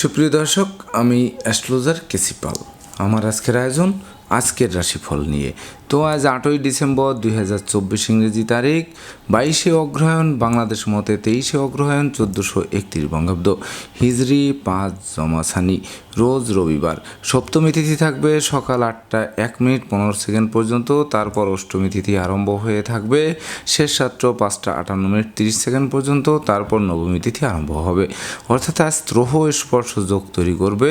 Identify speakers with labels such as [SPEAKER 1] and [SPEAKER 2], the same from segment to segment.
[SPEAKER 1] সুপ্রিয় দর্শক, আমি অ্যাস্ট্রোলজার কেসিপাল আমার আজকের আয়োজন আজকের রাশিফল নিয়ে। তো আজ আটই ডিসেম্বর দুই হাজার চব্বিশ ইংরেজি তারিখ, বাইশে অগ্রহায়ণ, বাংলাদেশ মতে তেইশে অগ্রহায়ণ, চোদ্দোশো একত্রিশ বঙ্গাব্দ। হিজরি পাঁচ জমাসানি। রোজ রবিবার। সপ্তমী তিথি থাকবে সকাল আটটা এক মিনিট পনেরো সেকেন্ড পর্যন্ত, তারপর অষ্টমী তিথি আরম্ভ হয়ে থাকবে শেষ রাত্র পাঁচটা আটান্ন মিনিট তিরিশ সেকেন্ড পর্যন্ত, তারপর নবমী তিথি আরম্ভ হবে। অর্থাৎ আজ ত্রহ স্পর্শ যোগ তৈরি করবে,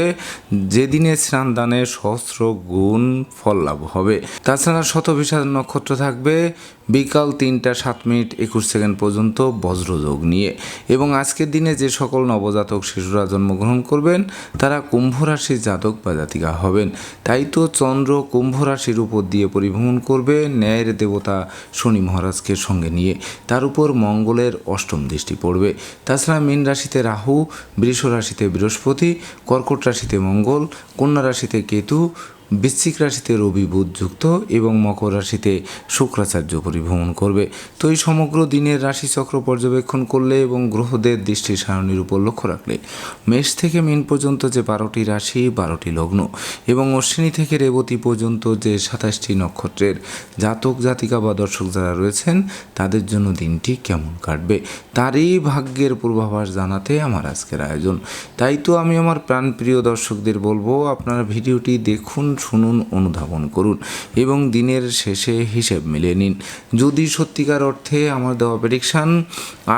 [SPEAKER 1] যেদিনে স্নান দানে সহস্র গুণ ফল লাভ হবে। তাছাড়া শতবিশাল নক্ষত্র থাকবে বিকাল তিনটা সাত মিনিট একুশ সেকেন্ড পর্যন্ত বজ্রযোগ নিয়ে। এবং আজকের দিনে যে সকল নবজাতক শিশুরা জন্মগ্রহণ করবেন, তারা কুম্ভ রাশির জাতক বা জাতিকা হবেন। তাই তো চন্দ্র কুম্ভ রাশির উপর দিয়ে পরিভ্রমণ করবে ন্যায়ের দেবতা শনি মহারাজকে সঙ্গে নিয়ে। তার উপর মঙ্গলের অষ্টম দৃষ্টি পড়বে। তাছাড়া মীন রাশিতে রাহু, বৃষ রাশিতে বৃহস্পতি, কর্কট রাশিতে মঙ্গল, কন্যা রাশিতে কেতু বৃশ্চিক রাশিতে রবি বুধ যুক্ত এবং মকর রাশিতে শুক্রাচার্য পরিভ্রমণ করবে। তো এই সমগ্র দিনের রাশিচক্র পর্যবেক্ষণ করলে এবং গ্রহদের দৃষ্টি সারণীর উপর লক্ষ্য রাখলে মেষ থেকে মিন পর্যন্ত যে বারোটি রাশি, বারোটি লগ্ন এবং অশ্বিনী থেকে রেবতী পর্যন্ত যে সাতাশটি নক্ষত্রের জাতক, জাতিকা বা দর্শক যারা রয়েছেন, তাদের জন্য দিনটি কেমন কাটবে? তারই ভাগ্যের পূর্বাভাস জানাতে আমার আজকের আয়োজন। তাই তো আমি আমার প্রাণপ্রিয় দর্শকদের বলব, আপনারা ভিডিওটি দেখুন শুনুন, অনুধাবন করুন এবং দিনের শেষে হিসেব মিলিয়ে নিন। যদি সত্যিকার অর্থে আমার দেওয়া প্রেডিকশান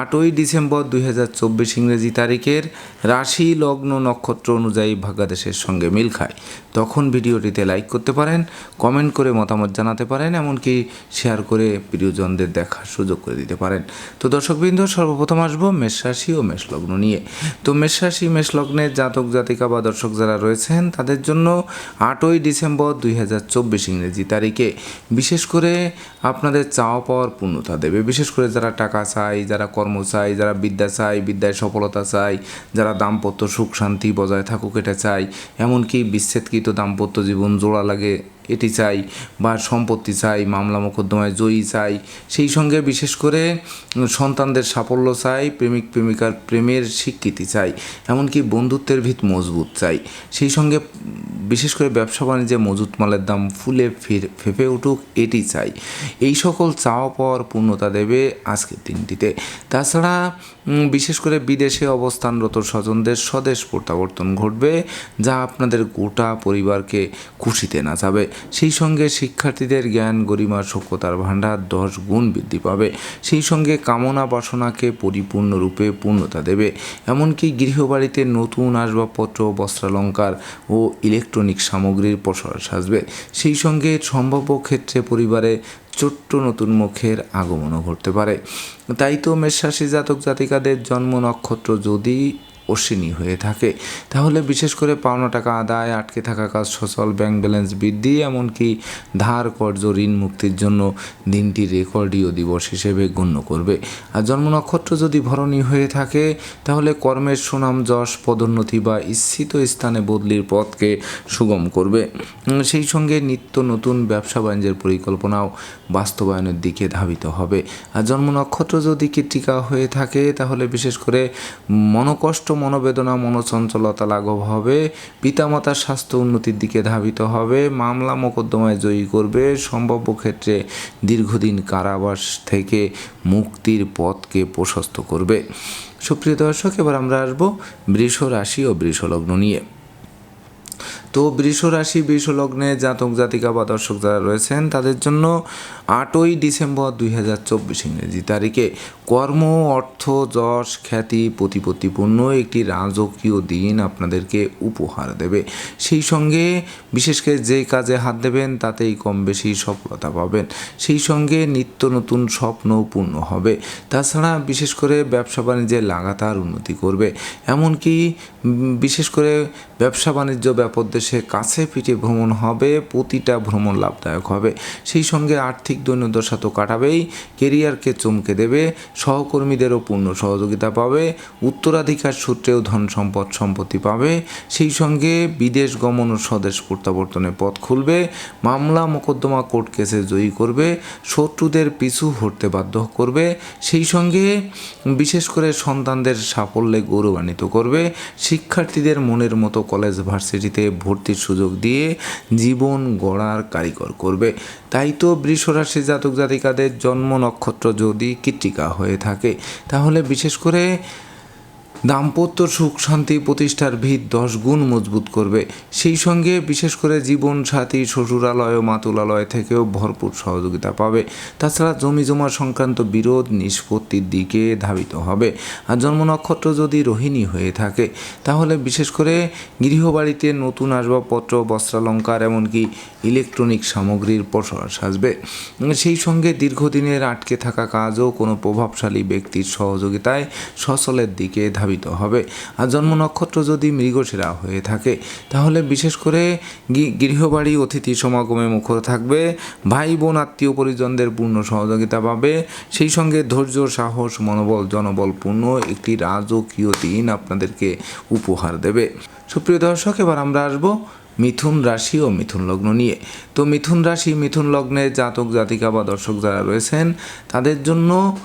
[SPEAKER 1] আটই ডিসেম্বর দুই হাজার চব্বিশ ইংরেজি তারিখের রাশি লগ্ন নক্ষত্র অনুযায়ী ভাগ্যাদেশের সঙ্গে মিল খায়। তখন ভিডিওটিতে লাইক করতে পারেন কমেন্ট করে মতামত জানাতে পারেন, এমনকি শেয়ার করে প্রিয়জনদের দেখার সুযোগ করে দিতে পারেন। তো দর্শকবৃন্দ, সর্বপ্রথম আসব মেষ রাশি ও মেষলগ্ন নিয়ে। তো মেষ মেষলগ্নের জাতক জাতিকা বা দর্শক যারা রয়েছেন, তাদের জন্য আটই ডিসেম্বর দুই হাজার চব্বিশ ইংরেজি তারিখে। বিশেষ করে আপনাদের চাওয়া পাওয়ার পূর্ণতা দেবে। বিশেষ করে যারা টাকা চাই যারা কর্ম চাই যারা বিদ্যা চাই বিদ্যায় সফলতা চাই যারা দাম্পত্য সুখ শান্তি বজায় থাকুক এটা চাই এমনকি বিচ্ছেদকৃত দাম্পত্য জীবন জোড়া লাগে এটি চাই বা সম্পত্তি চাই, মামলা মোকদ্দমায় জয়ী চাই। সেই সঙ্গে বিশেষ করে সন্তানদের সাফল্য চাই, প্রেমিক, প্রেমিকার প্রেমের স্বীকৃতি চাই, এমনকি বন্ধুত্বের ভিত মজবুত চাই। সেই সঙ্গে বিশেষ করে ব্যবসা বাণিজ্যে মজুত মালের দাম ফুলে ফেঁপে উঠুক, এটি চাই। এই সকল চাওয়া পাওয়ার পূর্ণতা দেবে আজকের দিনটিতে। তাছাড়া বিশেষ করে বিদেশে অবস্থানরত স্বজনদের স্বদেশ প্রত্যাবর্তন ঘটবে, যা আপনাদের গোটা পরিবারকে খুশিতে নাচাবে। সেই সঙ্গে শিক্ষার্থীদের জ্ঞান, গরিমা, সভ্যতার ভাণ্ডার দশ গুণ বৃদ্ধি পাবে। সেই সঙ্গে কামনা বাসনাকে পরিপূর্ণরূপে পূর্ণতা দেবে। এমনকি গৃহবাড়িতে নতুন আসবাবপত্র, বস্ত্রালঙ্কার ও ইলেকট্রনিক সামগ্রীর প্রসার সাজবে। সেই সঙ্গে সম্ভাব্য ক্ষেত্রে পরিবারে ছোট্ট নতুন মুখের আগমনও ঘটতে পারে। তাই তো মেষরাশি জাতক জাতিকাদের জন্ম নক্ষত্র যদি অশ্বিনী হয়ে থাকে। তাহলে বিশেষ করে পাওনা টাকা আদায়, আটকে থাকা কাজ, সচল ব্যাংক ব্যালেন্স বৃদ্ধি, এমনকি ধার কর্য ঋণ মুক্তির জন্য দিনটি রেকর্ডীয় দিবস হিসেবে গণ্য করবে। আর জন্ম নক্ষত্র যদি ভরণী হয়ে থাকে, তাহলে কর্মের সুনাম, যশ, পদোন্নতি বা ইচ্ছিত স্থানে বদলির পথকে সুগম করবে। সেই সঙ্গে নিত্য নতুন ব্যবসা বাণিজ্যের পরিকল্পনাও বাস্তবায়নের দিকে ধাবিত হবে। আর জন্ম নক্ষত্র যদি কৃত্তিকা হয়ে থাকে, তাহলে বিশেষ করে মনোকষ্ট মনোবেদনা, মনোচঞ্চলতা লাঘব হবে, পিতামাতার স্বাস্থ্য উন্নতির দিকে ধাবিত হবে, মামলা মোকদ্দমায় জয়ী করবে, সম্ভাব্য ক্ষেত্রে দীর্ঘদিন কারাবাস থেকে মুক্তির পথকে প্রশস্ত করবে। সুপ্রিয় দর্শক, এবার আমরা আসব বৃষ রাশি ও বৃষলগ্ন নিয়ে। তো বৃষ রাশি, বৃষ লগ্নে জাতক, জাতিকা বা দর্শক যারা রয়েছেন, তাদের জন্য আটই ডিসেম্বর দুই হাজার চব্বিশ ইংরেজি তারিখে কর্ম, অর্থ, যশ, খ্যাতি, প্রতিপত্তিপূর্ণ একটি রাজকীয় দিন আপনাদেরকে উপহার দেবে। সেই সঙ্গে বিশেষ করে যে কাজে হাত দেবেন, তাতেই কম বেশি সফলতা পাবেন। সেই সঙ্গে নিত্য নতুন স্বপ্ন পূর্ণ হবে। তাছাড়া বিশেষ করে ব্যবসা বাণিজ্যে লাগাতার উন্নতি করবে। এমনকি বিশেষ করে ব্যবসা বাণিজ্য ব্যাপক দেশে কাছে পিঠে ভ্রমণ হবে, প্রতিটা ভ্রমণ লাভদায়ক হবে। সেই সঙ্গে আর্থিক দৈন্যদশা তো কাটাবেই, কেরিয়ারকে চমকে দেবে, সহকর্মীদেরও পূর্ণ সহযোগিতা পাবে, উত্তরাধিকার সূত্রেও ধন সম্পদ সম্পত্তি পাবে। সেই সঙ্গে বিদেশ গমন ও স্বদেশ প্রত্যাবর্তনের পথ খুলবে, মামলা মোকদ্দমা কোর্ট কেসে জয়ী করবে, শত্রুদের পিছু হটতে বাধ্য করবে। সেই সঙ্গে বিশেষ করে সন্তানদের সাফল্যে গৌরবান্বিত করবে, শিক্ষার্থীদের মনের মতো কলেজ ভার্সিটিতে ভর্তির সুযোগ দিয়ে জীবন গড়ার কারিগর করবে। তাই তো বৃষরাশি জাতক জাতিকাদের জন্ম নক্ষত্র যদি কৃত্তিকা হয়ে থাকে, তাহলে বিশেষ করে দাম্পত্য সুখ শান্তি প্রতিষ্ঠার ভিত দশ গুণ মজবুত করবে। সেই সঙ্গে বিশেষ করে জীবন সাথী, শ্বশুরালয় ও মাতুলালয় থেকেও ভরপুর সহযোগিতা পাবে। তাছাড়া জমি জমা সংক্রান্ত বিরোধ নিষ্পত্তির দিকে ধাবিত হবে। আর জন্ম নক্ষত্র যদি রোহিণী হয়ে থাকে, তাহলে বিশেষ করে গৃহবাড়িতে নতুন আসবাবপত্র, বস্ত্রালঙ্কার, এমনকি ইলেকট্রনিক সামগ্রীর প্রসার সাজবে। সেই সঙ্গে দীর্ঘদিনের আটকে থাকা কাজও কোনো প্রভাবশালী ব্যক্তির সহযোগিতায় সচলের দিকে ধাবিত হবে। আর জন্ম নক্ষত্র যদি মৃগশিরা হয়ে থাকে, তাহলে বিশেষ করে গৃহবাড়ি, অতিথি সমাগমে মুখর থাকবে ভাই বোন আত্মীয় পরিজনদের পূর্ণ সহযোগিতা পাবে। সেই সঙ্গে ধৈর্য, সাহস, মনোবল জনবলপূর্ণ একটি রাজকীয় দিন আপনাদেরকে উপহার দেবে। সুপ্রিয় দর্শক, এবার আমরা আসব মিথুন রাশি ও মিথুন লগ্ন নিয়ে। তো মিথুন রাশি, মিথুন লগ্নে জাতক জাতিকা বা দর্শক যারা রয়েছেন, তাদের জন্য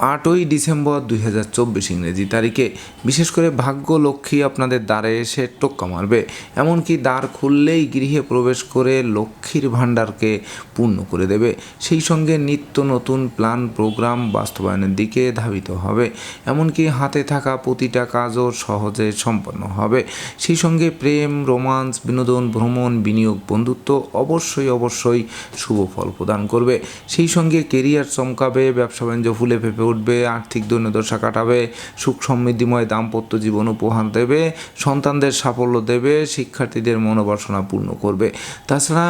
[SPEAKER 1] আটই ডিসেম্বর দুই হাজার চব্বিশ ইংরেজি তারিখে। বিশেষ করে ভাগ্য লক্ষ্মী আপনাদের দ্বারে এসে টোক্কা মারবে। এমনকি দ্বার খুললেই গৃহে প্রবেশ করে লক্ষ্মীর ভাণ্ডারকে পূর্ণ করে দেবে। সেই সঙ্গে নিত্য নতুন প্ল্যান, প্রোগ্রাম বাস্তবায়নের দিকে ধাবিত হবে। এমনকি হাতে থাকা প্রতিটা কাজও সহজে সম্পন্ন হবে। সেই সঙ্গে প্রেম, রোমান্স, বিনোদন, ভ্রমণ, বিনিয়োগ, বন্ধুত্ব অবশ্যই অবশ্যই শুভ ফল প্রদান করবে। সেই সঙ্গে কেরিয়ার চমকাবে, ব্যবসা বাণিজ্য ফুলে ফেপে উঠবে, আর্থিক দৈন্যদশা কাটাবে, সুখ সমৃদ্ধিময় দাম্পত্য জীবন উপহার দেবে, সন্তানদের সাফল্য দেবে, শিক্ষার্থীদের মনোবাসনা পূর্ণ করবে। তাছাড়া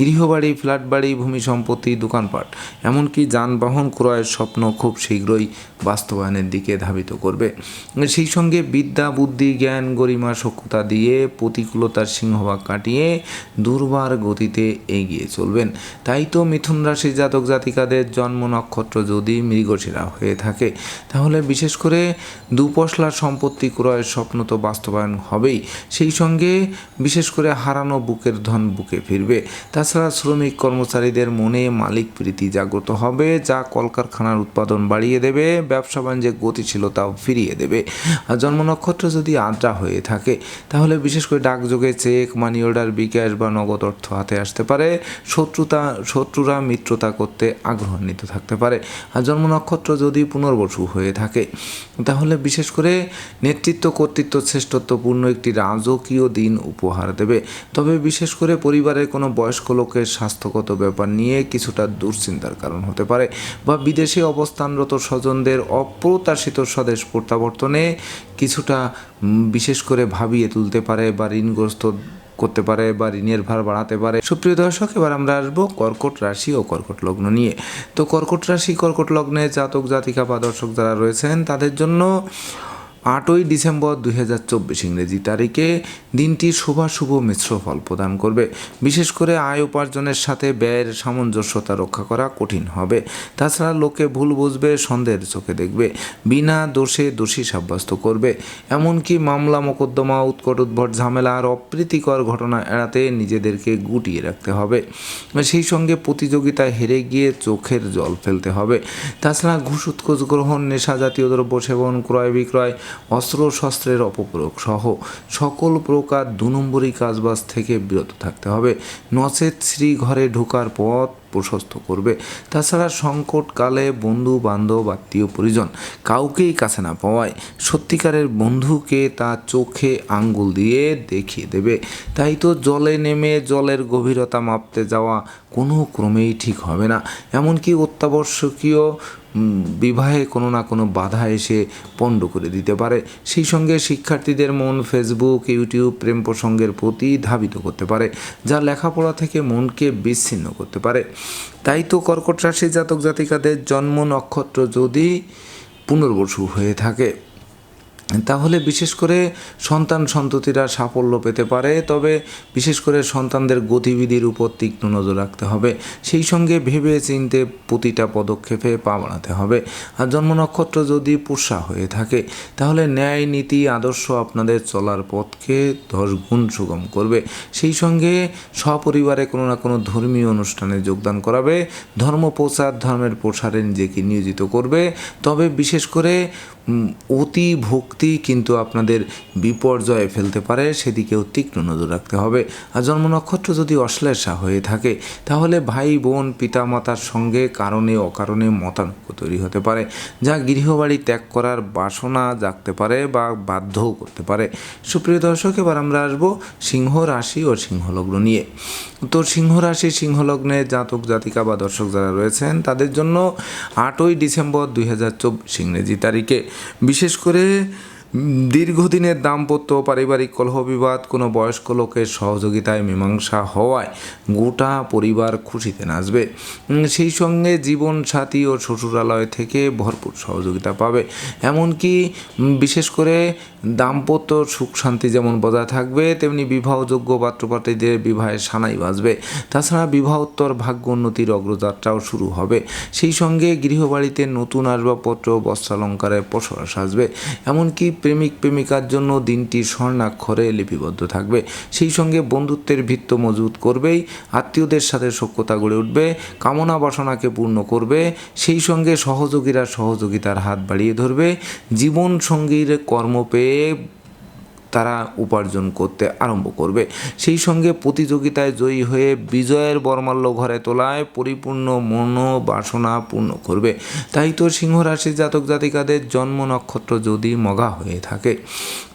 [SPEAKER 1] গৃহবাড়ি ফ্ল্যাট বাড়ি ভূমি সম্পত্তি, দোকানপাট, এমনকি যানবাহন ক্রয়ের স্বপ্ন খুব শীঘ্রই বাস্তবায়নের দিকে ধাবিত করবে। সেই সঙ্গে বিদ্যা, বুদ্ধি, জ্ঞান, গরিমা, সক্ষতা দিয়ে প্রতিকূলতার সিংহভাগ কাটিয়ে দুর্বার গতিতে এগিয়ে চলবেন। তাই তো মিথুন রাশি জাতক জাতিকাদের জন্ম নক্ষত্র যদি মৃগশিরা হয়ে থাকে। তাহলে বিশেষ করে দুপশলার সম্পত্তি ক্রয়ের স্বপ্ন তো বাস্তবায়ন হবেই। সেই সঙ্গে বিশেষ করে হারানো বুকের ধন বুকে ফিরবে। তাছাড়া শ্রমিক কর্মচারীদের মনে মালিক প্রীতি জাগ্রত হবে, যা কলকারখানার উৎপাদন বাড়িয়ে দেবে, ব্যবসা বাণিজ্যের গতিশীলতাও ফিরিয়ে দেবে। আর জন্ম নক্ষত্র যদি আদ্রা হয়ে থাকে, তাহলে বিশেষ করে ডাকযোগে চেক, মানি অর্ডার, বিকাশ বা নগদ অর্থ হাতে আসতে পারে। শত্রুতা, শত্রুরা মিত্রতা করতে আগ্রহান্বিত থাকতে পারে। আর জন্ম নক্ষত্র যদি পুনর্বসু হয়ে থাকে, তাহলে বিশেষ করে নেতৃত্ব কর্তৃত্ব শ্রেষ্ঠত্বপূর্ণ একটি রাজকীয় দিন উপহার দেবে। তবে বিশেষ করে পরিবারের কোনো বয়স্ক লোকের স্বাস্থ্যগত ব্যাপার নিয়ে কিছুটা দুশ্চিন্তার কারণ হতে পারে বা বিদেশে অবস্থানরত স্বজনদের অপ্রত্যাশিত স্বদেশ প্রত্যাবর্তনে কিছুটা বিশেষ করে ভাবিয়ে তুলতে পারে বা ঋণগ্রস্ত করতে পারে বা ঋণের ভার বাড়াতে পারে। সুপ্রিয় দর্শক, এবার আমরা আসব কর্কট রাশি ও কর্কট লগ্ন নিয়ে। তো কর্কট রাশি, কর্কট লগ্নে জাতক, জাতিকা বা দর্শক যারা রয়েছেন, তাদের জন্য আটই ডিসেম্বর দুই হাজার চব্বিশ ইংরেজি তারিখে দিনটি শুভাশুভ মিশ্র ফল প্রদান করবে। বিশেষ করে আয় উপার্জনের সাথে ব্যয়ের সামঞ্জস্যতা রক্ষা করা কঠিন হবে। তাছাড়া লোকে ভুল বুঝবে, সন্দেহের চোখে দেখবে, বিনা দোষে দোষী সাব্যস্ত করবে। এমনকি মামলা, মোকদ্দমা, উৎকট উদ্ভট ঝামেলা আর অপ্রীতিকর ঘটনা এড়াতে নিজেদেরকে গুটিয়ে রাখতে হবে। সেই সঙ্গে প্রতিযোগিতায় হেরে গিয়ে চোখের জল ফেলতে হবে। তাছাড়া ঘুষ, উৎকোচ গ্রহণ, নেশা জাতীয় দ্রব্য সেবন, ক্রয় বিক্রয় অস্ত্র শস্ত্রের অপপ্রয়োগ সহ সকল প্রকার দু নম্বরী কাজবাজ থেকে বিরত থাকতে হবে। নচেত শ্রীঘরে ঢোকার পথ প্রশস্ত করবে। তাছাড়া সংকটকালে বন্ধু বান্ধব আত্মীয়, পরিজন কাউকেই কাছে না পাওয়ায় সত্যিকারের বন্ধুকে তা চোখে আঙ্গুল দিয়ে দেখিয়ে দেবে। তাই তো জলে নেমে জলের গভীরতা মাপতে যাওয়া কোনো ক্রমেই ঠিক হবে না। এমনকি অত্যাবশ্যকীয় বিবাহে কোনো না কোনো বাধা এসে পণ্ড করে দিতে পারে। সেই সঙ্গে শিক্ষার্থীদের মন ফেসবুক ইউটিউব প্রেম প্রসঙ্গের প্রতি ধাবিত করতে পারে, যা লেখাপড়া থেকে মনকে বিচ্ছিন্ন করতে পারে। তাই তো কর্কট রাশি জাতক জাতিকাদের জন্ম নক্ষত্র যদি পুনর্বসু হয়ে থাকে। তাহলে বিশেষ করে সন্তান সন্ততিরা সাফল্য পেতে পারে, তবে বিশেষ করে সন্তানদের গতিবিধির উপর তীক্ষ্ণ নজর রাখতে হবে। সেই সঙ্গে ভেবে চিনতে প্রতিটা পদক্ষেপে পা বাড়াতে হবে। আর জন্ম নক্ষত্র যদি পুষা হয়ে থাকে, তাহলে ন্যায় নীতি, আদর্শ আপনাদের চলার পথকে দশ গুণ সুগম করবে। সেই সঙ্গে সপরিবারে কোনো না কোনো ধর্মীয় অনুষ্ঠানে যোগদান করাবে। ধর্ম প্রচার ধর্মের প্রসারে নিজেকে নিয়োজিত করবে। তবে বিশেষ করে অতি ভক্তি কিন্তু আপনাদের বিপর্যয়ে ফেলতে পারে, সেদিকেও তীক্ষ্ণ নজর রাখতে হবে। আর জন্ম নক্ষত্র যদি অশ্লেষা হয়ে থাকে, তাহলে ভাই, বোন, পিতামাতার সঙ্গে কারণে, অকারণে মতানৈক্য তৈরি হতে পারে, যা গৃহবাড়ি ত্যাগ করার বাসনা জাগতে পারে বা বাধ্যও করতে পারে। সুপ্রিয় দর্শক, এবার আমরা আসব সিংহ রাশি ও সিংহলগ্ন নিয়ে। তো সিংহ রাশি, সিংহলগ্নে জাতক, জাতিকা বা দর্শক যারা রয়েছেন, তাদের জন্য আটই ডিসেম্বর দুই হাজার চব্বিশ ইংরেজি তারিখে বিশেষ করে দীর্ঘদিনের দাম্পত্য পারিবারিক কলহ বিবাদ কোনো বয়স্ক লোকের সহযোগিতায় মীমাংসা হওয়ায় গোটা পরিবার খুশিতে নাচবে। সেই সঙ্গে জীবন সাথী ও শ্বশুরালয় থেকে ভরপুর সহযোগিতা পাবে। এমনকি বিশেষ করে দাম্পত্য সুখ শান্তি যেমন বজায় থাকবে, তেমনি বিবাহযোগ্য পাত্রপাত্রীদের বিবাহে সানাই বাজবে। তাছাড়া বিবাহোত্তর ভাগ্য উন্নতির অগ্রযাত্রাও শুরু হবে। সেই সঙ্গে গৃহবাড়িতে নতুন আসবাবপত্র, বস্ত্রালঙ্কারের প্রসার সাজবে। এমনকি প্রেমিক প্রেমিকার জন্য দিনটি স্বর্ণাক্ষরে লিপিবদ্ধ থাকবে। সেই সঙ্গে বন্ধুত্বের ভিত্ত মজবুত করবেই, আত্মীয়দের সাথে সক্যতা গড়ে উঠবে, কামনা বাসনাকে পূর্ণ করবে, সেই সঙ্গে সহযোগীরা সহযোগিতার হাত বাড়িয়ে ধরবে। জীবন সঙ্গীর কর্ম পেয়ে তারা উপার্জন করতে আরম্ভ করবে। সেই সঙ্গে প্রতিযোগিতায় জয়ী হয়ে বিজয়ের বর্মাল্য ঘরে তোলায় পরিপূর্ণ মন বাসনা পূর্ণ করবে। তাই তো সিংহ রাশির জাতক জাতিকাদের জন্ম নক্ষত্র যদি মগা হয়ে থাকে,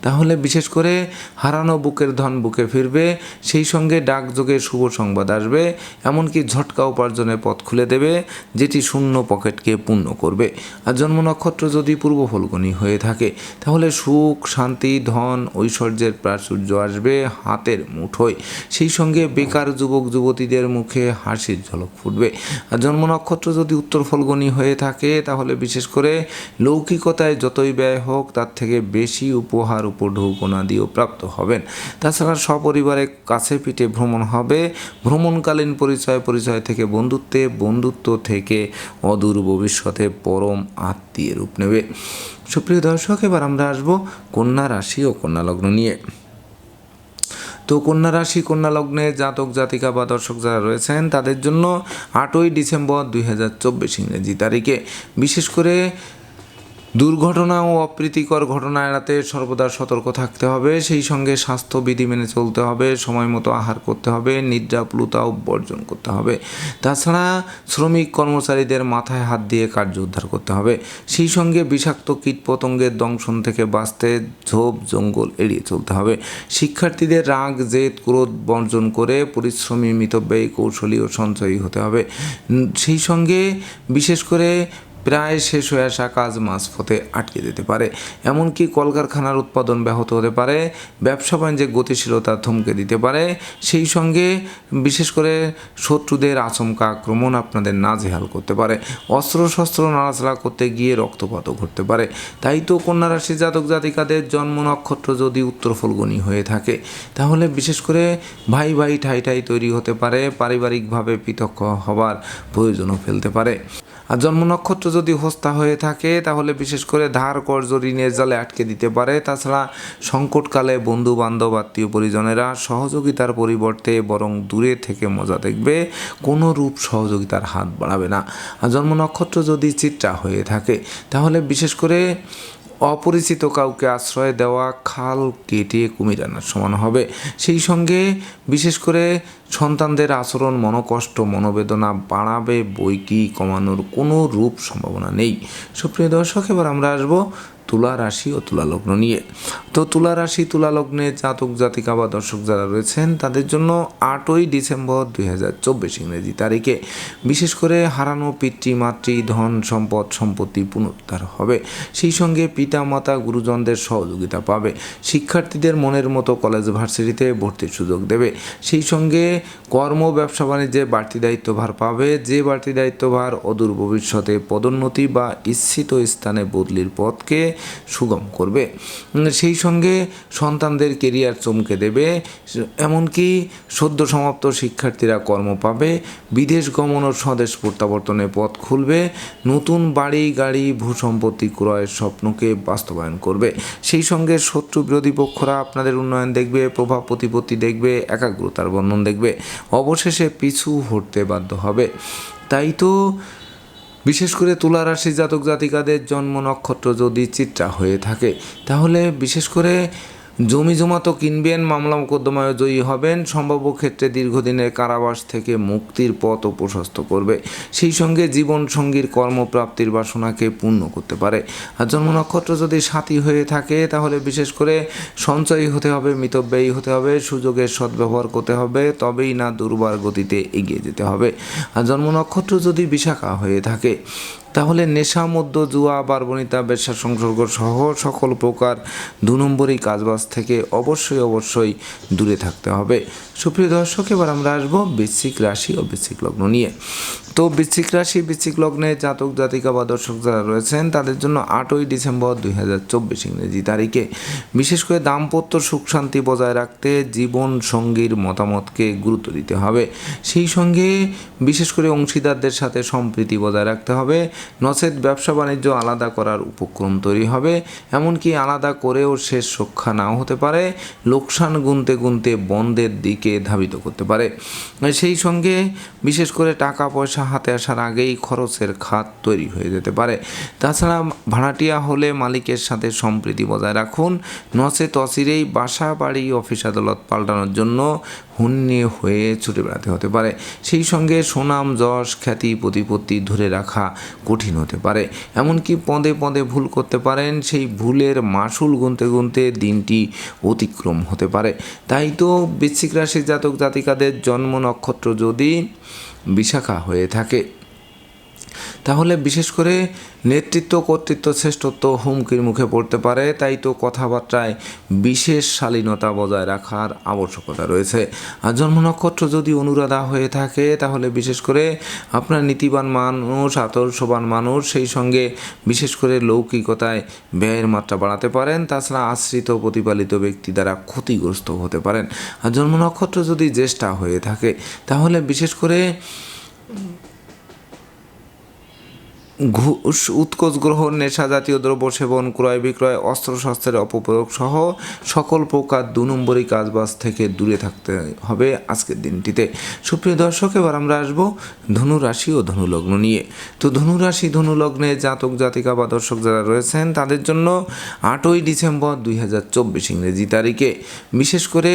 [SPEAKER 1] তাহলে বিশেষ করে হারানো বুকের ধন বুকে ফিরবে, সেই সঙ্গে ডাকযোগে শুভ সংবাদ আসবে, এমনকি ঝটকা উপার্জনের পথ খুলে দেবে, যেটি শূন্য পকেটকে পূর্ণ করবে। আর জন্ম নক্ষত্র যদি পূর্ব ফলগুনি হয়ে থাকে, তাহলে সুখ, শান্তি, ধন ঐশ্বর্যের প্রাচুর্য আসবে হাতের মুঠোয়। সেই সঙ্গে বেকার যুবক, যুবতীদের মুখে হাসির ঝলক ফুটবে। আর জন্ম নক্ষত্র যদি উত্তর ফলগুনি হয়ে থাকে, তাহলে বিশেষ করে লৌকিকতায় যতই ব্যয় হোক, তার থেকে বেশি উপহার উপঢৌকনা দিয়েও প্রাপ্ত হবেন। তাছাড়া সপরিবারে কাছে পিঠে ভ্রমণ হবে। ভ্রমণকালীন পরিচয় পরিচয় থেকে বন্ধুত্বে, বন্ধুত্ব থেকে অদূর ভবিষ্যতে পরম আত্মীয় রূপ নেবে। সুপ্রিয় দর্শক, এবার আমরা আসব কন্যা রাশি ও কন্যা লগ্ন নিয়ে। তো কন্যা রাশি, কন্যা লগ্নে জাতক, জাতিকা বা দর্শক যারা রয়েছেন, তাদের জন্য আটই ডিসেম্বর দুই হাজার চব্বিশ ইংরেজি তারিখে। বিশেষ করে দুর্ঘটনা ও অপ্রীতিকর ঘটনা এড়াতে সর্বদা সতর্ক থাকতে হবে। সেই সঙ্গে স্বাস্থ্যবিধি মেনে চলতে হবে, সময় মতো আহার করতে হবে, নিদ্রা প্লুতাও বর্জন করতে হবে। তাছাড়া শ্রমিক কর্মচারীদের মাথায় হাত দিয়ে কার্য উদ্ধার করতে হবে। সেই সঙ্গে বিষাক্ত কীটপতঙ্গের দংশন থেকে বাঁচতে ঝোপ, জঙ্গল এড়িয়ে চলতে হবে। শিক্ষার্থীদের রাগ, জেদ, ক্রোধ বর্জন করে পরিশ্রমী, মিতব্যয়ী, কৌশলী ও সঞ্চয়ী হতে হবে। সেই সঙ্গে বিশেষ করে প্রায় শেষ হয়ে আসা কাজ মাঝপথে আটকে যেতে পারে। এমনকি কলকারখানার উৎপাদন ব্যাহত হতে পারে, ব্যবসা বাণিজ্যে গতিশীলতা থমকে দিতে পারে। সেই সঙ্গে বিশেষ করে শত্রুদের আচমকা আক্রমণ আপনাদের নাজেহাল করতে পারে। অস্ত্র শস্ত্র নাড়াচাড়া করতে গিয়ে রক্তপাতও ঘটতে পারে। তাই তো কন্যা রাশি জাতক জাতিকাদের জন্ম নক্ষত্র যদি উত্তর ফলগুনি হয়ে থাকে, তাহলে বিশেষ করে ভাই ভাই ঠাই ঠাই তৈরি হতে পারে, পারিবারিকভাবে পৃথক হবার প্রয়োজনও ফেলতে পারে। আর জন্ম নক্ষত্র যদি হস্তা হয়ে থাকে, তাহলে বিশেষ করে ধার, কর্জ, ঋণের জালে আটকে দিতে পারে। তাছাড়া সংকটকালে বন্ধু বান্ধব আত্মীয় পরিজনেরা সহযোগিতার পরিবর্তে বরং দূরে থেকে মজা দেখবে। কোনো রূপ সহযোগিতার হাত বাড়াবে না। আর জন্ম নক্ষত্র যদি চিত্রা হয়ে থাকে, তাহলে বিশেষ করে অপরিচিত কাউকে আশ্রয় দেওয়া, খাল কেটে কুমির আনার সমান হবে। সেই সঙ্গে বিশেষ করে সন্তানদের আচরণ, মনোকষ্ট, মনোবেদনা বাড়াবে বই কি কমানোর কোনো রূপ সম্ভাবনা নেই। সুপ্রিয় দর্শক, এবার আমরা আসব তুলা রাশি ও তুলা লগ্ন নিয়ে। তো তুলা রাশি, তুলা লগ্নে জাতক, জাতিকা বা দর্শক যারা রয়েছেন, তাদের জন্য আটই ডিসেম্বর দুই হাজার চব্বিশ ইংরেজি তারিখে। বিশেষ করে হারানো পিতৃ, মাতৃ, ধন, সম্পদ, সম্পত্তি পুনরুদ্ধার হবে। সেই সঙ্গে পিতা মাতা গুরুজনদের সহযোগিতা পাবে। শিক্ষার্থীদের মনের মতো কলেজ ভার্সিটিতে ভর্তির সুযোগ দেবে। সেই সঙ্গে কর্ম, ব্যবসা, বাণিজ্যে বাড়তি দায়িত্বভার পাবে। যে বাড়তি দায়িত্বভার অদূর ভবিষ্যতে পদোন্নতি বা ইচ্ছিত স্থানে বদলির পথকে সুগম করবে। সেই সঙ্গে সন্তানদের কেরিয়ার চমকে দেবে। এমনকি সদ্য সমাপ্ত শিক্ষার্থীরা কর্ম পাবে। বিদেশ গমন ও স্বদেশ প্রত্যাবর্তনের পথ খুলবে। নতুন বাড়ি, গাড়ি, ভূসম্পত্তি ক্রয়ের স্বপ্নকে বাস্তবায়ন করবে। সেই সঙ্গে শত্রু বিরোধী পক্ষরা আপনাদের উন্নয়ন দেখবে, প্রভাব প্রতিপত্তি দেখবে, একাগ্রতার বর্ণন দেখবে। অবশেষে পিছু হটতে বাধ্য হবে। তাই তো বিশেষ করে তুলা রাশি জাতক জাতিকাদের জন্ম নক্ষত্র যদি চিত্রা হয়ে থাকে, তাহলে বিশেষ করে জমি জমা তো কিনবেন, মামলা মোকদ্দমায় জয়ী হবেন, সম্ভাব্য ক্ষেত্রে দীর্ঘদিনের কারাবাস থেকে মুক্তির পথ ও প্রশস্ত করবে। সেই সঙ্গে জীবন সঙ্গীর কর্মপ্রাপ্তির বাসনাকে পূর্ণ করতে পারে। আর জন্ম নক্ষত্র যদি সাথী হয়ে থাকে, তাহলে বিশেষ করে সঞ্চয়ী হতে হবে, মিতব্যয়ী হতে হবে, সুযোগের সদ্ব্যবহার করতে হবে, তবেই না দুর্বার গতিতে এগিয়ে যেতে হবে। আর জন্ম নক্ষত্র যদি বিশাখা হয়ে থাকে তাহলে নেশা মধ্য জুয়া, বারবনিতা ব্যবসা সংসর্গ সহ সকল প্রকার দু নম্বরই কাজবাজ থেকে অবশ্যই অবশ্যই দূরে থাকতে হবে। সুপ্রিয় দর্শক, এবার আমরা আসব বৃশ্চিক রাশি ও বৃশ্চিক লগ্ন নিয়ে। তো বৃশ্চিক রাশি, বৃশ্চিক লগ্নে জাতক, জাতিকা বা দর্শক যারা রয়েছেন, তাদের জন্য আটই ডিসেম্বর দুই হাজার চব্বিশ ইংরেজি তারিখে। বিশেষ করে দাম্পত্য সুখ শান্তি বজায় রাখতে জীবন সঙ্গীর মতামতকে গুরুত্ব দিতে হবে। সেই সঙ্গে বিশেষ করে অংশীদারদের সাথে সম্প্রীতি বজায় রাখতে হবে। নচেত ব্যবসা বাণিজ্য আলাদা করার উপক্রম তৈরি হবে, এমনকি আলাদা করেও শেষ রক্ষা নাও হতে পারে, লোকসান গুনতে গুনতে বন্ধের দিকে ধাবিত করতে পারে। সেই সঙ্গে বিশেষ করে টাকা পয়সা হাতে আসার আগেই খরচের খাত তৈরি হয়ে যেতে পারে। তাছাড়া ভাড়াটিয়া হলে মালিকের সাথে সম্প্রীতি বজায় রাখুন, নচেত অচিরেই বাসা, বাড়ি, অফিস, আদালত পাল্টানোর জন্য হুন্যে হয়ে ছুটে বেড়াতে হতে পারে। সেই সঙ্গে সুনাম, যশ, খ্যাতি, প্রতিপত্তি ধরে রাখা কঠিন হতে পারে। এমনকি পদে পদে ভুল করতে পারেন, সেই ভুলের মাসুল গুনতে গুনতে দিনটি অতিক্রম হতে পারে। তাই তো বৃশ্চিক রাশির জাতক জাতিকাদের জন্ম নক্ষত্র যদি বিশাখা হয়ে থাকে তাহলে বিশেষ করে নেতৃত্ব, কর্তৃত্ব, শ্রেষ্ঠত্ব হুমকির মুখে পড়তে পারে, তাই তো কথাবার্তায় বিশেষ শালীনতা বজায় রাখার আবশ্যকতা রয়েছে। আর জন্ম নক্ষত্র যদি অনুরাধা হয়ে থাকে, তাহলে বিশেষ করে আপনার নীতিবান মানুষ, আদর্শবান মানুষ, সেই সঙ্গে বিশেষ করে লৌকিকতায় ব্যয়ের মাত্রা বাড়াতে পারেন। তাছাড়া আশ্রিত প্রতিপালিত ব্যক্তি দ্বারা ক্ষতিগ্রস্ত হতে পারেন। আর জন্ম নক্ষত্র যদি জ্যেষ্ঠা হয়ে থাকে, তাহলে বিশেষ করে ঘুষ, উৎকোচ গ্রহণ, নেশা জাতীয় দ্রব্য সেবন, ক্রয় বিক্রয়, অস্ত্রশস্ত্রের অপপ্রয়োগ সহ সকল প্রকার দু নম্বরই কাজবাজ থেকে দূরে থাকতে হবে আজকের দিনটিতে। সুপ্রিয় দর্শক, এবার আমরা আসব ধনু রাশি ও ধনুলগ্ন নিয়ে। তো ধনুরাশি, ধনুলগ্নে জাতক, জাতিকা বা দর্শক যারা রয়েছেন, তাদের জন্য আটই ডিসেম্বর দুই হাজার চব্বিশ ইংরেজি তারিখে। বিশেষ করে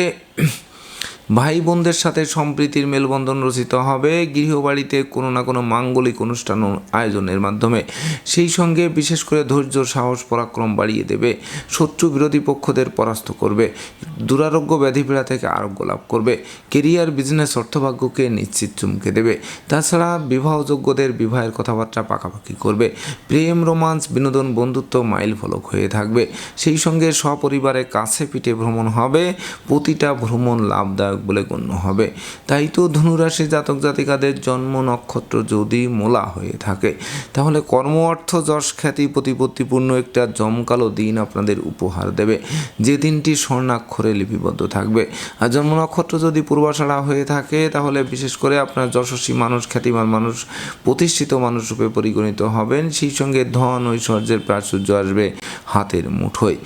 [SPEAKER 1] ভাই বোনদের সাথে সম্প্রীতির মেলবন্ধন রচিত হবে গৃহবাড়িতে কোনো না কোনো মাঙ্গলিক অনুষ্ঠান আয়োজনের মাধ্যমে। সেই সঙ্গে বিশেষ করে ধৈর্য, সাহস, পরাক্রম বাড়িয়ে দেবে। শত্রু বিরোধী পক্ষদের পরাস্ত করবে। দুরারোগ্য ব্যাধিপীড়া থেকে আরোগ্য লাভ করবে। কেরিয়ার, বিজনেস, অর্থভাগ্যকে নিশ্চিত চুমকে দেবে। তাছাড়া বিবাহযোগ্যদের বিবাহের কথাবার্তা পাকাপাকি করবে। প্রেম, রোমান্স, বিনোদন, বন্ধুত্ব মাইল ফলক হয়ে থাকবে। সেই সঙ্গে সপরিবারে কাছে পিঠে ভ্রমণ হবে। প্রতিটা ভ্রমণ লাভদায়ক বলে গণ্য হবে। তাই তো ধনুরাশি জাতক জাতিকাদের জন্ম নক্ষত্র যদি মোলা হয়ে থাকে, তাহলে কর্ম অর্থ যশ খ্যাতি প্রতিপত্তিপূর্ণ একটা জমকালো দিন আপনাদের উপহার দেবে। যে দিনটি স্বর্ণাক্ষরে লিপিবদ্ধ থাকবে। আর জন্ম নক্ষত্র যদি পূর্বাষাঢ়া হয়ে থাকে, তাহলে বিশেষ করে আপনার যশস্বী মানুষ, খ্যাতিমান মানুষ, প্রতিষ্ঠিত মানুষ রূপে পরিগণিত হবেন। সেই সঙ্গে ধন ঐশ্বর্যের প্রাচুর্য আসবে হাতের মুঠোয়।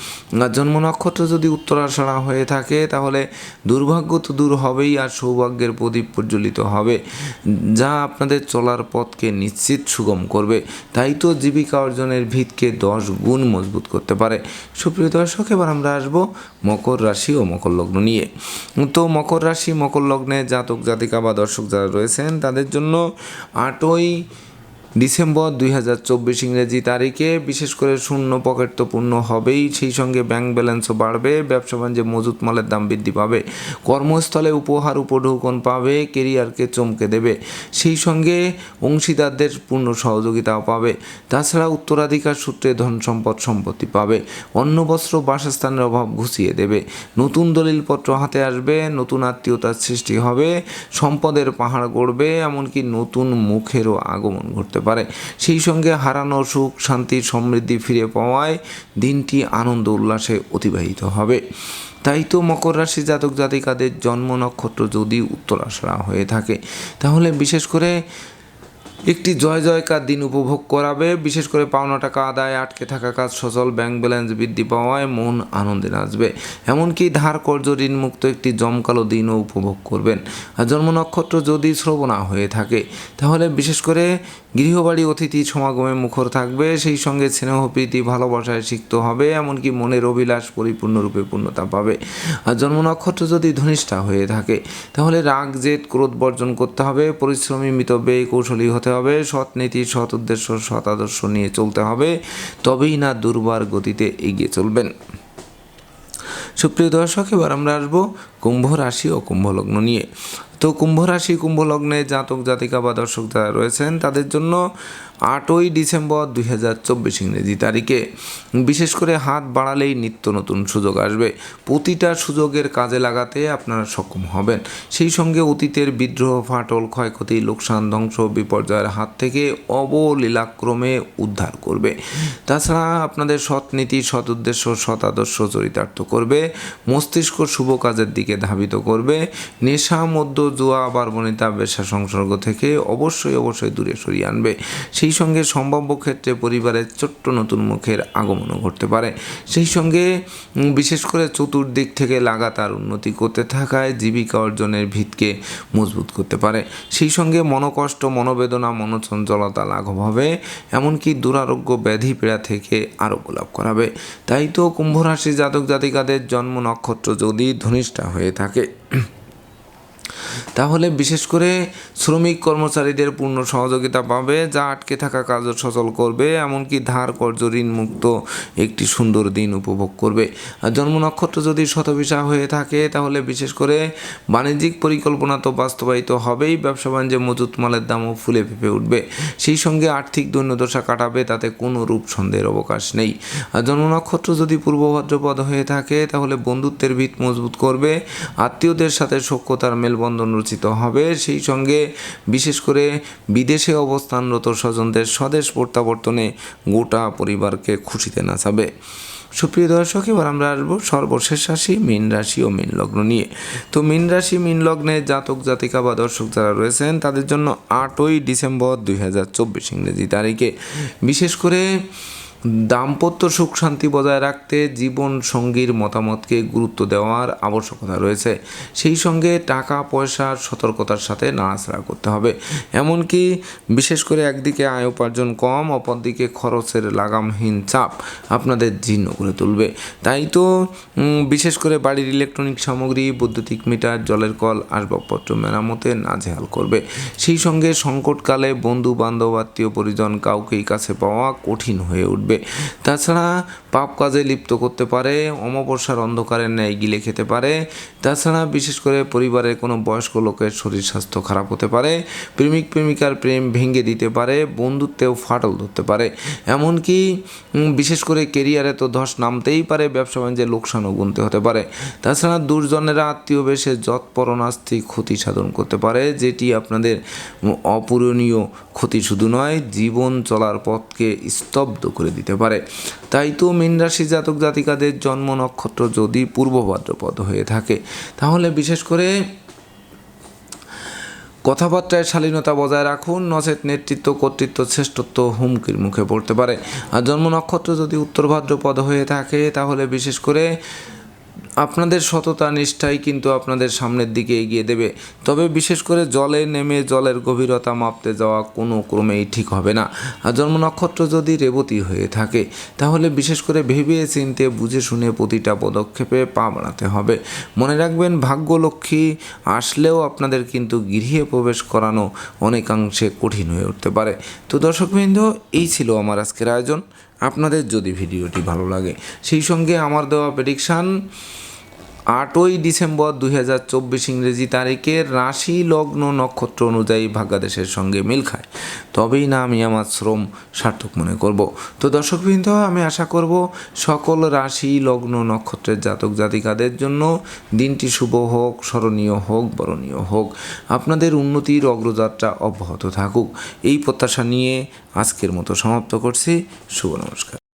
[SPEAKER 1] আর জন্ম নক্ষত্র যদি উত্তরাষাঢ়া হয়ে থাকে, তাহলে দুর্ভাগ্য তো দূর হবেই আর সৌভাগ্যের প্রদীপ প্রজ্বলিত হবে। যা আপনাদের চলার পথকে নিশ্চিত সুগম করবে। তাই তো জীবিকা অর্জনের ভিতকে দশ গুণ মজবুত করতে পারে। সুপ্রিয় দর্শক, এবার আমরা আসব মকর রাশি ও মকর লগ্ন নিয়ে। তো মকর রাশি, মকর লগ্নে জাতক জাতিকা বা দর্শক যারা রয়েছেন, তাদের জন্য আটই ডিসেম্বর দুই হাজার চব্বিশ ইংরেজি তারিখে, বিশেষ করে শূন্য পকেট তো পূর্ণ হবেই, সেই সঙ্গে ব্যাংক ব্যালেন্সও বাড়বে, ব্যবসা বাণিজ্যে মজুত মালের দাম বৃদ্ধি পাবে, কর্মস্থলে উপহার উপঢৌকন পাবে, কেরিয়ারকে চমকে দেবে, সেই সঙ্গে অংশীদারদের পূর্ণ সহযোগিতাও পাবে, তাছাড়া উত্তরাধিকার সূত্রে ধন সম্পদ সম্পত্তি পাবে, অন্ন, বস্ত্র, বাসস্থানের অভাব ঘুষিয়ে দেবে, নতুন দলিলপত্র হাতে আসবে, নতুন আত্মীয়তার সৃষ্টি হবে, সম্পদের পাহাড় গড়বে, এমনকি নতুন মুখেরও আগমন ঘটতে পারে। সেই সঙ্গে হারানো সুখ, শান্তি, সমৃদ্ধি ফিরে পাওয়ায় দিনটি আনন্দ উল্লাসে অতিবাহিত হবে। তাই তো মকর রাশি জাতক জাতিকাদের জন্ম নক্ষত্র যদি উত্তরাশরা হয়ে থাকে, তাহলে বিশেষ করে একটি জয় জয়কার দিন উপভোগ করাবে। বিশেষ করে পাওনা টাকা আদায়, আটকে থাকা কাজ সচল, ব্যাংক ব্যালেন্স বৃদ্ধি পাওয়ায় মন আনন্দে নাচবে। এমনকি ধার কর্য ঋণমুক্ত একটি জমকালো দিনও উপভোগ করবেন। আর জন্ম নক্ষত্র যদি শ্রবণা হয়ে থাকে, তাহলে বিশেষ করে গৃহবাড়ি অতিথি সমাগমে মুখর থাকবে, সেই সঙ্গে স্নেহ, প্রীতি, ভালোবাসায় সিক্ত হবে, এমনকি মনের অভিলাষ পরিপূর্ণরূপে পূর্ণতা পাবে। আর জন্ম নক্ষত্র যদি ধনিষ্ঠা হয়ে থাকে, তাহলে রাগ, জেদ, ক্রোধ বর্জন করতে হবে, পরিশ্রমী মিতব্যয়ী কৌশলী হতে হবে, সৎ নীতি, সৎ উদ্দেশ্য, সৎ আদর্শ নিয়ে চলতে হবে, তবেই না দুর্বার গতিতে এগিয়ে চলবেন। সুপ্রিয় দর্শক, এবার আমরা আসব কুম্ভ রাশি ও কুম্ভ লগ্ন নিয়ে। তো কুম্ভ রাশি কুম্ভ লগ্নে জাতক, জাতিকা বা দর্শক যারা রয়েছেন, তাদের জন্য আটই ডিসেম্বর দুই হাজার চব্বিশ ইংরেজি তারিখে। বিশেষ করে হাত বাড়ালেই নিত্য নতুন সুযোগ আসবে। প্রতিটা সুযোগের কাজে লাগাতে আপনারা সক্ষম হবেন। সেই সঙ্গে অতীতের বিদ্রোহ, ফাটল, ক্ষয়ক্ষতি, লোকসান, ধ্বংস, বিপর্যয়ের হাত থেকে অবলীলাক্রমে উদ্ধার করবে। তাছাড়া আপনাদের সৎ নীতি, সৎ উদ্দেশ্য, সৎ আদর্শ চরিতার্থ করবে। মস্তিষ্ক শুভ কাজের দিকে ধাবিত করবে। নেশা মধ্য জুয়া বারবনিতা বেশা সংসর্গ থেকে অবশ্যই অবশ্যই দূরে সরিয়ে আনবে। সেই সঙ্গে সম্ভাব্য ক্ষেত্রে পরিবারের ছোট্ট নতুন মুখের আগমনও ঘটতে পারে। সেই সঙ্গে বিশেষ করে চতুর্দিক থেকে লাগাতার উন্নতি করতে থাকায় জীবিকা অর্জনের ভিতকে মজবুত করতে পারে। সেই সঙ্গে মনোকষ্ট, মনোবেদনা, মনোচঞ্চলতা লাঘব হবে, এমনকি দুরারোগ্য ব্যাধি পীড়া থেকে আরোগ্য লাভ করাবে। তাই তো কুম্ভ রাশি জাতক জাতিকাদের জন্ম নক্ষত্র যদি ধনিষ্ঠা হয়ে থাকে। তাহলে বিশেষ করে শ্রমিক কর্মচারীদের পূর্ণ সহযোগিতা পাবে, যা আটকে থাকা কাজও সচল করবে, এমনকি ধার কর্য ঋণ মুক্ত একটি সুন্দর দিন উপভোগ করবে। আর জন্ম নক্ষত্র যদি শতবিশা হয়ে থাকে, তাহলে বিশেষ করে বাণিজ্যিক পরিকল্পনা তো বাস্তবায়িত হবেই, ব্যবসা বাণিজ্যে মজুত মালের দামও ফুলে ফেপে উঠবে। সেই সঙ্গে আর্থিক দৈন্যদশা কাটাবে, তাতে কোনো রূপ সন্দেহের অবকাশ নেই। আর জন্ম নক্ষত্র যদি পূর্ব ভাদ্রপদ হয়ে থাকে, তাহলে বন্ধুত্বের ভিত মজবুত করবে, আত্মীয়দের সাথে সখ্যতার মেলবন্ধন রচিত হবে। সেই সঙ্গে বিশেষ করে বিদেশে অবস্থানরত স্বজনদের স্বদেশ প্রত্যাবর্তনে গোটা পরিবারকে খুশিতে নাচাবে। সুপ্রিয় দর্শক, এবার আমরা আসব সর্বশেষ রাশি, মীন রাশি ও মীন লগ্ন নিয়ে। তো মীন রাশি, মীন লগ্নে জাতক, জাতিকা বা দর্শক যারা রয়েছেন, তাদের জন্য আটই ডিসেম্বর দুই হাজার চব্বিশ ইংরেজি তারিখে। বিশেষ করে দাম্পত্য সুখ শান্তি বজায় রাখতে জীবন সঙ্গীর মতামতকে গুরুত্ব দেওয়ার আবশ্যকতা রয়েছে। সেই সঙ্গে টাকা পয়সার সতর্কতার সাথে নাড়াচাড়া করতে হবে। এমনকি বিশেষ করে একদিকে আয় উপার্জন কম, অপরদিকে খরচের লাগামহীন চাপ আপনাদের জীর্ণ করে তুলবে। তাই তো বিশেষ করে বাড়ির ইলেকট্রনিক সামগ্রী, বৈদ্যুতিক মিটার, জলের কল, আসবাবপত্র মেরামতে নাজেহাল করবে। সেই সঙ্গে সংকটকালে বন্ধু বান্ধব আত্মীয় পরিজন কাউকেই কাছে পাওয়া কঠিন হয়ে উঠবে। তাছাড়া পাপ কাজে লিপ্ত করতে পারে, অমাবস্যার অন্ধকারের ন্যায় গিলে খেতে পারে। তাছাড়া বিশেষ করে পরিবারের কোনো বয়স্ক লোকের শরীর স্বাস্থ্য খারাপ হতে পারে, প্রেমিক প্রেমিকার প্রেম ভেঙে দিতে পারে, বন্ধুত্বেও ফাটল ধরতে পারে। এমনকি বিশেষ করে কেরিয়ারে তো ধস নামতেই পারে, ব্যবসা বাণিজ্যে লোকসানও গুনতে হতে পারে। তাছাড়া দুর্জনেরা আত্মীয় বেশে যৎপরণাস্তি ক্ষতি সাধন করতে পারে, যেটি আপনাদের অপূরণীয় ক্ষতি শুধু নয়, জীবন চলার পথকে স্তব্ধ করে দিতে পারে। তাই তো মীন রাশি জাতক জাতিকাদের জন্ম নক্ষত্র যদি পূর্ব ভাদ্রপদ হয়ে থাকে, তাহলে বিশেষ করে কথাবার্তায় শালীনতা বজায় রাখুন, নচেত নেতৃত্ব, কর্তৃত্ব, শ্রেষ্ঠত্ব হুমকির মুখে পড়তে পারে। আর জন্ম নক্ষত্র যদি উত্তর ভাদ্রপদ হয়ে থাকে, তাহলে বিশেষ করে আপনাদের সততা, নিষ্ঠাই কিন্তু আপনাদের সামনের দিকে এগিয়ে দেবে। তবে বিশেষ করে জলে নেমে জলের গভীরতা মাপতে যাওয়া কোনো ক্রমেই ঠিক হবে না। আর জন্ম নক্ষত্র যদি রেবতী হয়ে থাকে, তাহলে বিশেষ করে ভেবে চিনতে বুঝে শুনে প্রতিটা পদক্ষেপে পা বাড়াতে হবে। মনে রাখবেন, ভাগ্যলক্ষ্মী আসলেও আপনাদের কিন্তু গৃহে প্রবেশ করানো অনেকাংশে কঠিন হয়ে উঠতে পারে। তো দর্শকবৃন্দ, এই ছিল আমার আজকের আয়োজন। আপনাদের যদি ভিডিওটি ভালো লাগে সেই সঙ্গে আমার দেওয়া প্রেডিকশান আটই ডিসেম্বর দুই হাজার চব্বিশ ইংরেজি তারিখের রাশি লগ্ন নক্ষত্র অনুযায়ী ভাগ্যাদেশের সঙ্গে মিল খায়। তবেই না আমি আমার শ্রম সার্থক মনে করব। তো দর্শকবৃন্দ, আমি আশা করব সকল রাশি লগ্ন নক্ষত্রের জাতক জাতিকাদের জন্য দিনটি শুভ হোক, স্মরণীয় হোক, বরণীয় হোক। আপনাদের উন্নতির অগ্রযাত্রা অব্যাহত থাকুক। এই প্রত্যাশা নিয়ে আজকের মতো সমাপ্ত করছি। শুভ নমস্কার।